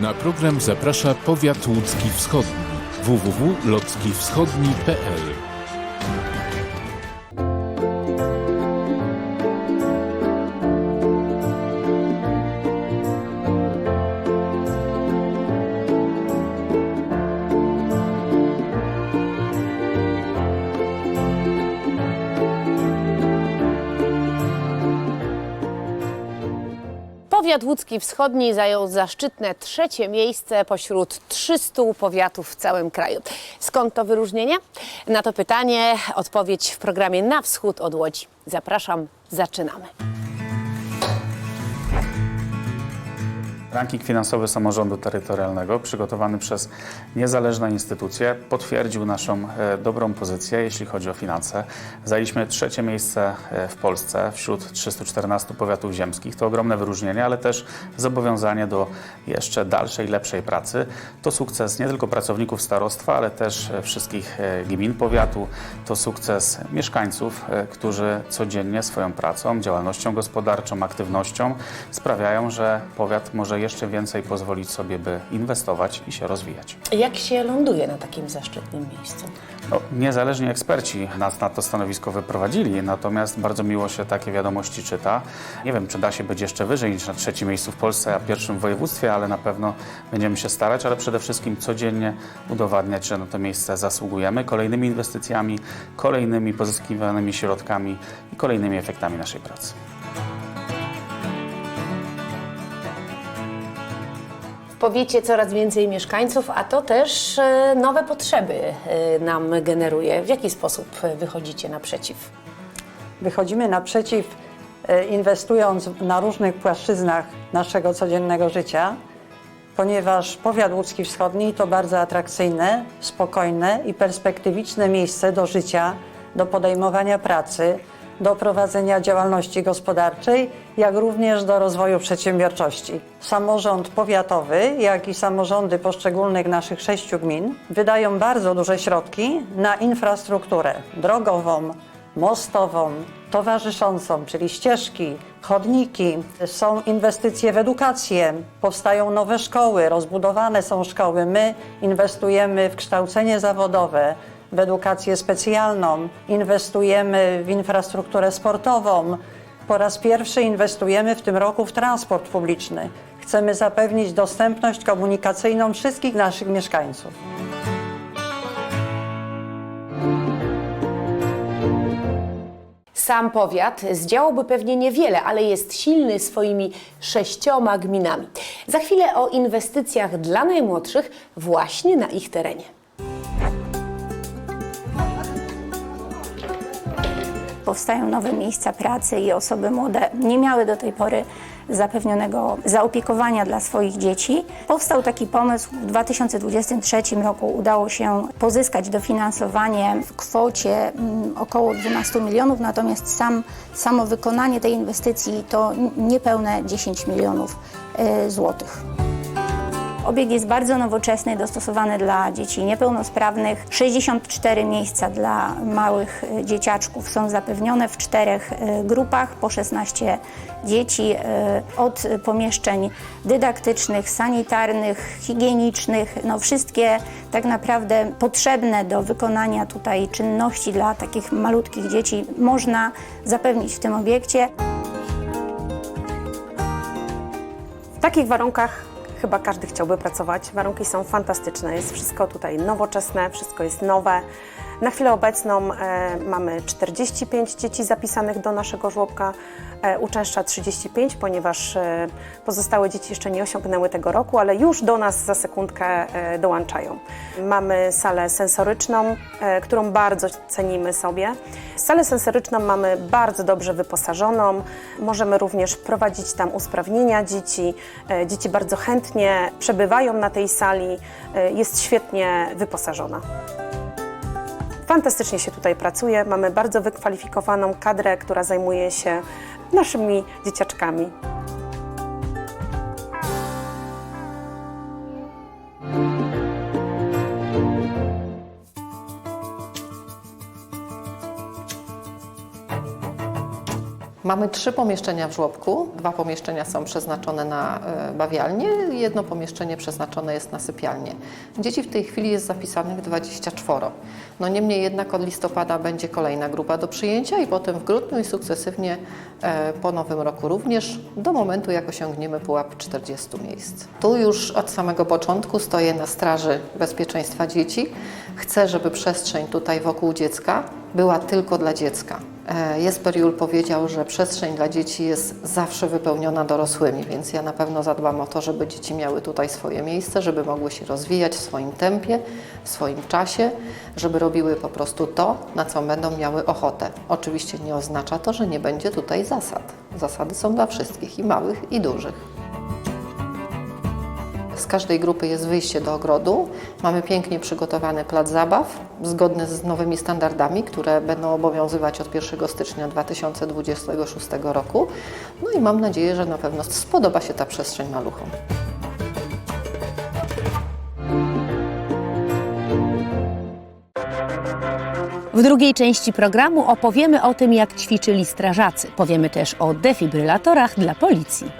Na program zaprasza powiat łódzki wschodni. www.lockiwschodni.pl Powiat łódzki wschodni zajął zaszczytne trzecie miejsce pośród 300 powiatów w całym kraju. Skąd to wyróżnienie? Na to pytanie odpowiedź w programie Na wschód od Łodzi. Zapraszam, zaczynamy. Ranking finansowy samorządu terytorialnego przygotowany przez niezależną instytucję potwierdził naszą e, dobrą pozycję, jeśli chodzi o finanse. Zajęliśmy trzecie miejsce e, w Polsce wśród 314 powiatów ziemskich. To ogromne wyróżnienie, ale też zobowiązanie do jeszcze dalszej, lepszej pracy. To sukces nie tylko pracowników starostwa, ale też e, wszystkich gmin powiatu. To sukces mieszkańców, którzy codziennie swoją pracą, działalnością gospodarczą, aktywnością sprawiają, że powiat może jeszcze więcej pozwolić sobie, by inwestować i się rozwijać. Jak się ląduje na takim zaszczytnym miejscu? No, niezależni eksperci nas na to stanowisko wyprowadzili, natomiast bardzo miło się takie wiadomości czyta. Nie wiem, czy da się być jeszcze wyżej niż na trzecim miejscu w Polsce, a pierwszym w województwie, ale na pewno będziemy się starać, ale przede wszystkim codziennie udowadniać, że na to miejsce zasługujemy kolejnymi inwestycjami, kolejnymi pozyskiwanymi środkami i kolejnymi efektami naszej pracy. Powiecie coraz więcej mieszkańców, a to też e, nowe potrzeby e, nam generuje. W jaki sposób e, wychodzicie naprzeciw? Wychodzimy naprzeciw, inwestując na różnych płaszczyznach naszego codziennego życia, ponieważ powiat łódzki wschodni to bardzo atrakcyjne, spokojne i perspektywiczne miejsce do życia, do podejmowania pracy, do prowadzenia działalności gospodarczej, jak również do rozwoju przedsiębiorczości. Samorząd powiatowy, jak i samorządy poszczególnych naszych sześciu gmin wydają bardzo duże środki na infrastrukturę drogową, mostową, towarzyszącą, czyli ścieżki, chodniki. Są inwestycje w edukację, powstają nowe szkoły, rozbudowane są szkoły. My inwestujemy w kształcenie zawodowe, w edukację specjalną, inwestujemy w infrastrukturę sportową. Po raz pierwszy inwestujemy w tym roku w transport publiczny. Chcemy zapewnić dostępność komunikacyjną wszystkich naszych mieszkańców. Sam powiat zdziałałby pewnie niewiele, ale jest silny swoimi sześcioma gminami. Za chwilę o inwestycjach dla najmłodszych właśnie na ich terenie. Powstają nowe miejsca pracy i osoby młode nie miały do tej pory zapewnionego zaopiekowania dla swoich dzieci. Powstał taki pomysł. W 2023 roku udało się pozyskać dofinansowanie w kwocie mm, około 12 milionów, natomiast sam, samo wykonanie tej inwestycji to n- niespełne 10 milionów y, złotych. Obiekt jest bardzo nowoczesny, dostosowany dla dzieci niepełnosprawnych. 64 miejsca dla małych e, dzieciaczków są zapewnione w czterech e, grupach po 16 dzieci. e, Od pomieszczeń dydaktycznych, sanitarnych, higienicznych, no wszystkie tak naprawdę potrzebne do wykonania tutaj czynności dla takich malutkich dzieci można zapewnić w tym obiekcie. W takich warunkach chyba każdy chciałby pracować. Warunki są fantastyczne, jest wszystko tutaj nowoczesne, wszystko jest nowe. Na chwilę obecną e, mamy 45 dzieci zapisanych do naszego żłobka, e, uczęszcza 35, ponieważ e, pozostałe dzieci jeszcze nie osiągnęły tego roku, ale już do nas za sekundkę e, dołączają. Mamy salę sensoryczną, e, którą bardzo cenimy sobie. Salę sensoryczną mamy bardzo dobrze wyposażoną. Możemy również prowadzić tam usprawnienia dzieci. E, Dzieci bardzo chętnie przebywają na tej sali. E, Jest świetnie wyposażona. Fantastycznie się tutaj pracuje. Mamy bardzo wykwalifikowaną kadrę, która zajmuje się naszymi dzieciaczkami. Mamy trzy pomieszczenia w żłobku. Dwa pomieszczenia są przeznaczone na e, bawialnię, jedno pomieszczenie przeznaczone jest na sypialnię. Dzieci w tej chwili jest zapisanych 24. No niemniej jednak od listopada będzie kolejna grupa do przyjęcia i potem w grudniu i sukcesywnie e, po nowym roku również do momentu jak osiągniemy pułap 40 miejsc. Tu już od samego początku stoję na straży bezpieczeństwa dzieci. Chcę, żeby przestrzeń tutaj wokół dziecka była tylko dla dziecka. E, Jesper Jul powiedział, że przestrzeń dla dzieci jest zawsze wypełniona dorosłymi, więc ja na pewno zadbam o to, żeby dzieci miały tutaj swoje miejsce, żeby mogły się rozwijać w swoim tempie, w swoim czasie, żeby robiły po prostu to, na co będą miały ochotę. Oczywiście nie oznacza to, że nie będzie tutaj zasad. Zasady są dla wszystkich, i małych, i dużych. Z każdej grupy jest wyjście do ogrodu. Mamy pięknie przygotowany plac zabaw, zgodny z nowymi standardami, które będą obowiązywać od 1 stycznia 2026 roku. No i mam nadzieję, że na pewno spodoba się ta przestrzeń maluchom. W drugiej części programu opowiemy o tym, jak ćwiczyli strażacy. Powiemy też o defibrylatorach dla policji.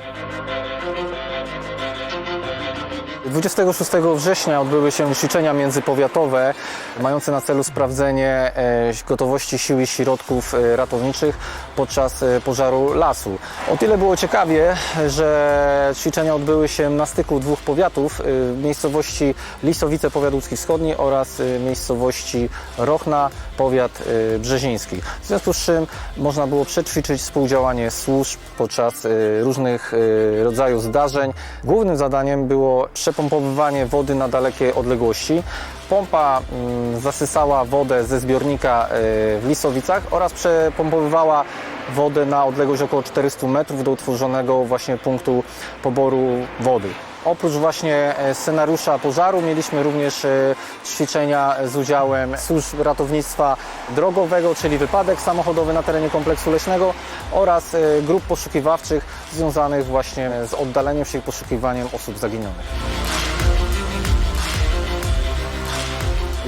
26 września odbyły się ćwiczenia międzypowiatowe mające na celu sprawdzenie e, gotowości sił i środków e, ratowniczych podczas e, pożaru lasu. O tyle było ciekawie, że ćwiczenia odbyły się na styku dwóch powiatów, e, miejscowości Lisowice, powiat łódzki wschodni oraz miejscowości Rochna, powiat brzeziński. W związku z czym można było przećwiczyć współdziałanie służb podczas różnych rodzajów zdarzeń. Głównym zadaniem było przepompowywanie wody na dalekie odległości. Pompa mm, zasysała wodę ze zbiornika e, w Lisowicach oraz przepompowywała wodę na odległość około 400 metrów do utworzonego właśnie punktu poboru wody. Oprócz właśnie e, scenariusza pożaru mieliśmy również e, ćwiczenia z udziałem służb ratownictwa drogowego, czyli wypadek samochodowy na terenie kompleksu leśnego oraz grup poszukiwawczych związanych właśnie z oddaleniem się i poszukiwaniem osób zaginionych.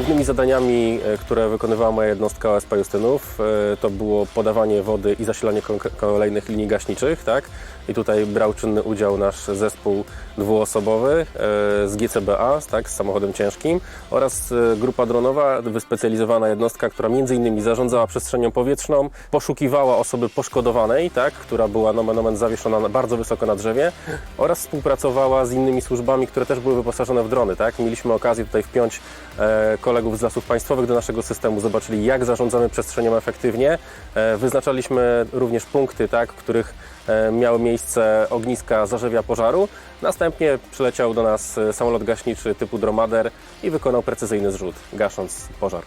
Głównymi zadaniami, e, które wykonywała moja jednostka OSP Justynów, e, to było podawanie wody i zasilanie kolejnych linii gaśniczych, tak? I tutaj brał czynny udział nasz zespół dwuosobowy e, z GCBA, tak, z samochodem ciężkim oraz grupa dronowa, wyspecjalizowana jednostka, która innymi zarządzała przestrzenią powietrzną, poszukiwała osoby poszkodowanej, tak, która była nomen omen zawieszona na- bardzo wysoko na drzewie oraz współpracowała z innymi służbami, które też były wyposażone w drony, tak. Mieliśmy okazję tutaj wpiąć e, kolegów z Lasów Państwowych do naszego systemu, zobaczyli jak zarządzamy przestrzenią efektywnie. E, wyznaczaliśmy również punkty, tak, w których e, miały miejsce ogniska zarzewia pożaru. Następnie przyleciał do nas e, samolot gaśniczy typu Dromader i wykonał precyzyjny zrzut, gasząc pożar.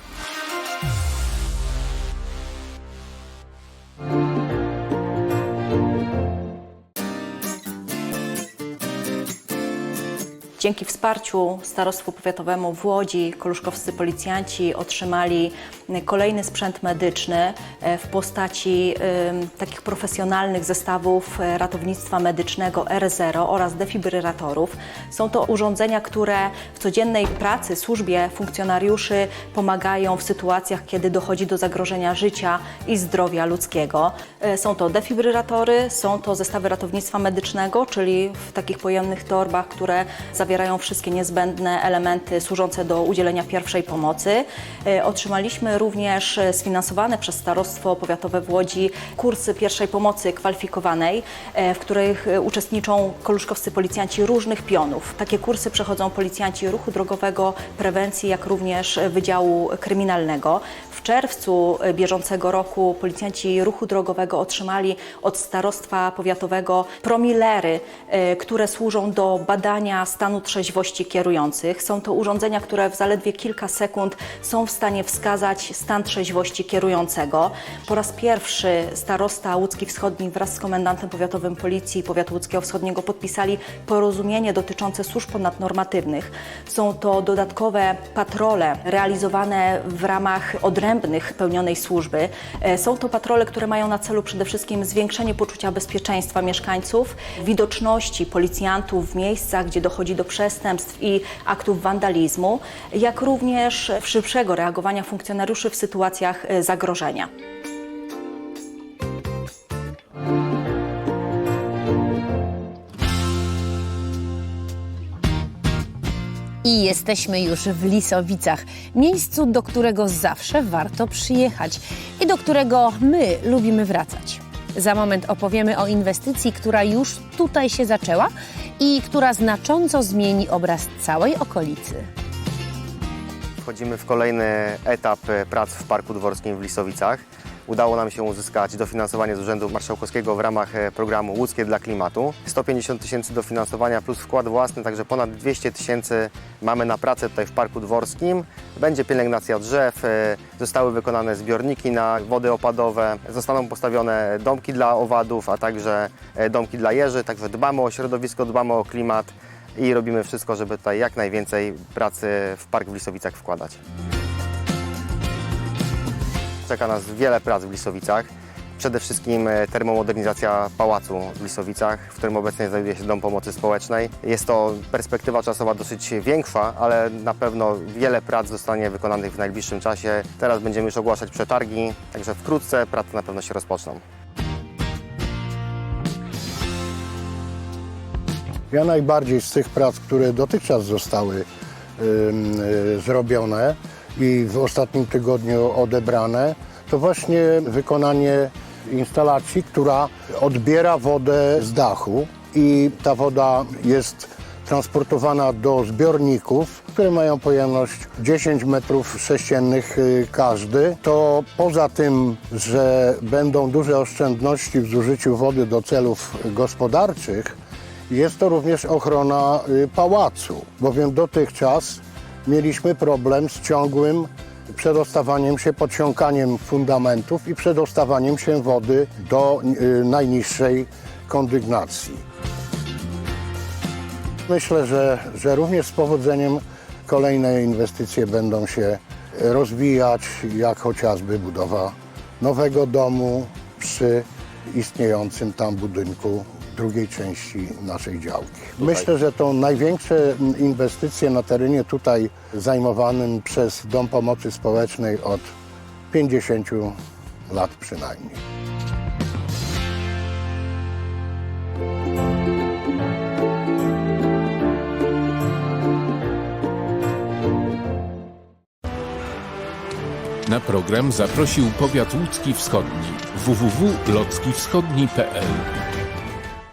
Dzięki wsparciu Starostwu Powiatowemu w Łodzi koluszkowscy policjanci otrzymali kolejny sprzęt medyczny e, w postaci takich profesjonalnych zestawów e, ratownictwa medycznego R0 oraz defibrylatorów. Są to urządzenia, które w codziennej pracy, służbie funkcjonariuszy pomagają w sytuacjach, kiedy dochodzi do zagrożenia życia i zdrowia ludzkiego. E, Są to defibrylatory, są to zestawy ratownictwa medycznego, czyli w takich pojemnych torbach, które zawierają wszystkie niezbędne elementy służące do udzielenia pierwszej pomocy. E, Otrzymaliśmy również sfinansowane przez Starostwo Powiatowe w Łodzi kursy pierwszej pomocy kwalifikowanej, e, w których uczestniczą koluszkowscy policjanci różnych pionów. Takie kursy przechodzą policjanci ruchu drogowego, prewencji, jak również Wydziału Kryminalnego. Czerwcu bieżącego roku policjanci ruchu drogowego otrzymali od Starostwa Powiatowego promilery, e, które służą do badania stanu trzeźwości kierujących. Są to urządzenia, które w zaledwie kilka sekund są w stanie wskazać stan trzeźwości kierującego. Po raz pierwszy starosta łódzki wschodni wraz z komendantem powiatowym Policji Powiatu Łódzkiego Wschodniego podpisali porozumienie dotyczące służb ponadnormatywnych. Są to dodatkowe patrole realizowane w ramach odrębnych pełnionej służby. E, Są to patrole, które mają na celu przede wszystkim zwiększenie poczucia bezpieczeństwa mieszkańców, widoczności policjantów w miejscach, gdzie dochodzi do przestępstw i aktów wandalizmu, jak również szybszego reagowania funkcjonariuszy w sytuacjach e, zagrożenia. I jesteśmy już w Lisowicach, miejscu, do którego zawsze warto przyjechać i do którego my lubimy wracać. Za moment opowiemy o inwestycji, która już tutaj się zaczęła i która znacząco zmieni obraz całej okolicy. Wchodzimy w kolejny etap e, prac w Parku Dworskim w Lisowicach. Udało nam się uzyskać dofinansowanie z Urzędu Marszałkowskiego w ramach e, programu Łódzkie dla Klimatu. 150 tysięcy dofinansowania plus wkład własny, także ponad 200 tysięcy mamy na pracę tutaj w Parku Dworskim. Będzie pielęgnacja drzew, e, zostały wykonane zbiorniki na wody opadowe, zostaną postawione domki dla owadów, a także e, domki dla jeży, także dbamy o środowisko, dbamy o klimat i robimy wszystko, żeby tutaj jak najwięcej pracy w Park w Lisowicach wkładać. Czeka nas wiele prac w Lisowicach. Przede wszystkim e, termomodernizacja pałacu w Lisowicach, w którym obecnie znajduje się Dom Pomocy Społecznej. Jest to perspektywa czasowa dosyć większa, ale na pewno wiele prac zostanie wykonanych w najbliższym czasie. Teraz będziemy już ogłaszać przetargi, także wkrótce prace na pewno się rozpoczną. Ja najbardziej z tych prac, które dotychczas zostały ym, y, zrobione i w ostatnim tygodniu odebrane, to właśnie wykonanie instalacji, która odbiera wodę z dachu i ta woda jest transportowana do zbiorników, które mają pojemność 10 metrów sześciennych y, każdy. To poza tym, że będą duże oszczędności w zużyciu wody do celów gospodarczych, jest to również ochrona y, pałacu, bowiem dotychczas mieliśmy problem z ciągłym przedostawaniem się, podsiąkaniem fundamentów i przedostawaniem się wody do y, najniższej kondygnacji. Myślę, że, że również z powodzeniem kolejne inwestycje będą się rozwijać, jak chociażby budowa nowego domu przy istniejącym tam budynku drugiej części naszej działki. Myślę, że to największe inwestycje na terenie tutaj zajmowanym przez Dom Pomocy Społecznej od 50 lat przynajmniej. Na program zaprosił powiat łódzki wschodni www.lockiwschodni.pl